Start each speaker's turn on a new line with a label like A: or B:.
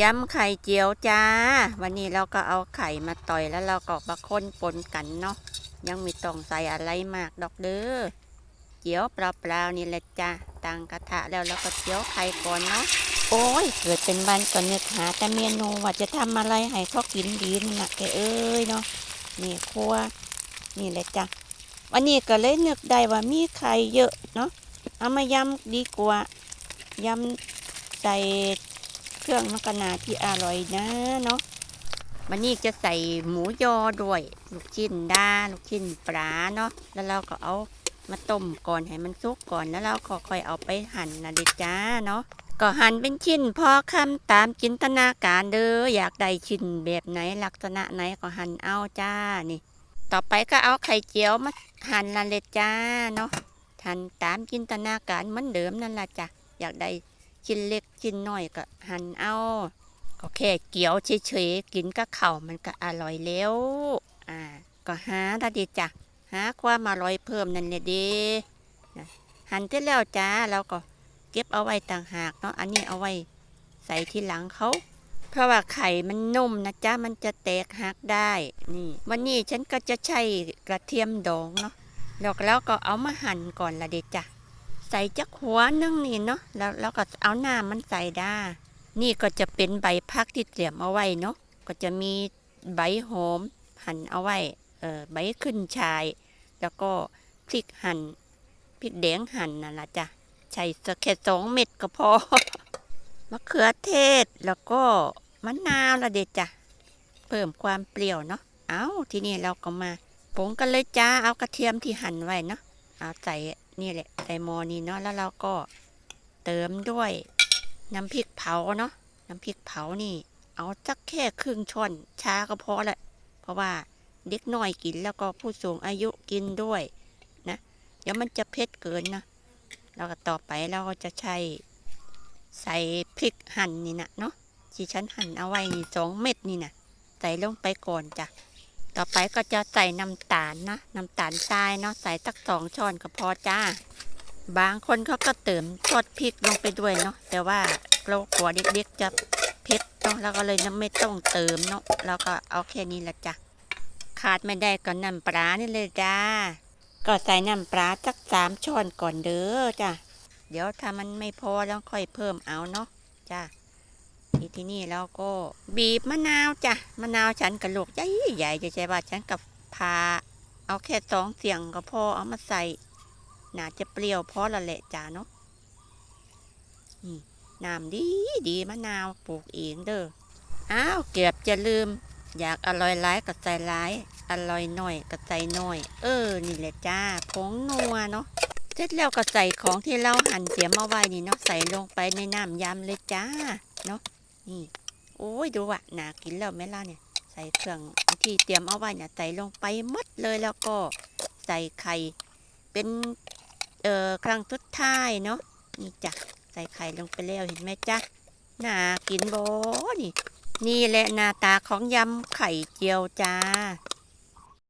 A: ยำไข่เจียวจ้า วันนี้เราก็เอาไข่มาต่อยแล้วเราก็มาค้นปนกันเนาะ ยังม่ต้องใส่อะไรมากดอกเด้อ เจียวเปล่าๆนี่แหละจ้าตั้งกระทะแล้วเราก็เจียวไข่ก่อนเนาะ โอ้ย เกิดเป็นวันก่อนนึกหาแต่เมนูว่าจะทำอะไรให้เขากินดีนี่นะแกเอ้ยเนาะ นี่ครัว นี่แหละจ้าวันนี้ก็เลยนึกได้ว่ามีไข่เยอะเนาะ เอามายำดีกว่ายำใส่ เครื่องมะกนาที่อร่อยนะเนาะวันนี้จะใส่หมูยอด้วย ลูกชิ้นดาลูกชิ้นปลาเนาะแล้วเราก็เอามาต้มก่อนให้มันสุกก่อนแล้วเราก็ค่อยเอาไปหั่นนะเด็กจ้าเนาะก็หั่นเป็นชิ้นพอคำตามจินตนาการเด้ออยากได้ชิ้นแบบไหนลักษณะไหนก็หั่นเอาจ้านี่ ต่อไปก็เอาไข่เจียวมาหั่นละเลยจ้าเนาะหั่นตามจินตนาการเหมือนเดิมนั่นละจ้ะอยากได้ ชิ้นเล็กชิ้นน้อยก็หั่นเอาก็แค่เกี๊ยวเฉยๆกินกับข้าวมันก็อร่อยแล้วอ่าก็หาละดีจ้ะหาความอร่อยเพิ่มนั่นแหละดีหั่นเสร็จแล้วจ้าเราก็เก็บเอาไว้ต่างหากเนาะอันนี้เอาไว้ใส่ที่หลังเขาเพราะว่าไข่มันนุ่มนะจ๊ะมันจะแตกหักได้นี่ วันนี้ฉันก็จะใช้กระเทียมดองเนาะแล้วแล้วก็เอามาหั่นก่อนละเดจ้ะ ใส่จักหัวนึงนี่เนาะแล้วแล้วก็เอาหน้ามันใส่ได้ นี่ก็จะเป็นใบพักที่เตรียมเอาไว้เนาะก็จะมีใบหอมหั่นเอาไว้เออใบขึ้นชาย แล้วก็พริกหั่นพริกแดงหั่นนั่นละจ้ะใส่สักแค่สองเม็ดก็พอมะเขือเทศแล้วก็มะนาวละเด็ดจ้ะเพิ่มความเปรี้ยวเนาะเอาทีนี้เราก็มาผงกันเลยจ้าเอากระเทียมที่หั่นไว้เนาะเอาใส่ นี่แหละใส่หมอนี่เนาะแล้วเราก็เติมด้วยน้ำพริกเผาเนาะน้ำพริกเผานี่ เอาสักแค่ครึ่งช้อนช้าก็พอแหละเพราะว่าเด็กน้อยกินแล้วก็ผู้สูงอายุกินด้วยนะเดี๋ยวมันจะเผ็ดเกินนะแล้วก็ต่อไปเราก็จะใช้ใส่พริกหั่นนี่นะเนาะที่ฉันหั่นเอาไว้นี่สองเม็ดนี่นะใส่ลงไปก่อนจ้ะ ต่อไปก็จะใส่น้ำตาลนะน้ำตาลทรายเนาะใส่ตักสองช้อนก็พอจ้า บางคนเขาก็เติมซอสพริกลงไปด้วยเนาะแต่ว่าเรากลัวเด็กๆจะเผ็ดเนาะเราก็เลยไม่ต้องเติมเนาะเราก็เอาแค่นี้ละจ้ะขาดไม่ได้ก็น้ำปลานี่เลยจ้าก็ใส่น้ำปลาสักสามช้อนก่อนเด้อจ้ะเดี๋ยวถ้ามันไม่พอแล้วค่อยเพิ่มเอาเนาะจ้า ที่ที่นี่เราก็บีบมะนาวจ้ะมะนาวฉันกับลูกใหญ่ใหญ่จะใช่ว่าฉันกับพา เอาแค่สองเสียงก็พอเอามาใส่น่าจะเปรี้ยวพอละแหละจ้าเนาะนี่น้ำดีดีมะนาวปลูกเองเด้ออ้าวเกือบจะลืม อยากอร่อยร้ายก็ใส่ร้าย อร่อยหน่อยก็ใส่หน่อย เออ นี่แหละจ้าผงนัวเนาะเสร็จแล้วก็ใส่ของที่เราหั่นเตรียมเอาไว้นี่เนาะใส่ลงไปในน้ำยำเลยจ้าเนี่ นี่ โอ้ยดูอะน่ากินแล้วแม่ล่าเนี่ย ใส่เครื่องที่เตรียมเอาไว้เนี่ยใส่ลงไปหมดเลยแล้วก็ใส่ไข่เป็นเอ่อครั้งสุดท้ายเนาะนี่จ้ะใส่ไข่ลงไปแล้วเห็นไหมจ๊ะน่ากินโบนี่ นี่แหละหน้าตาของยำไข่เจียวจ้า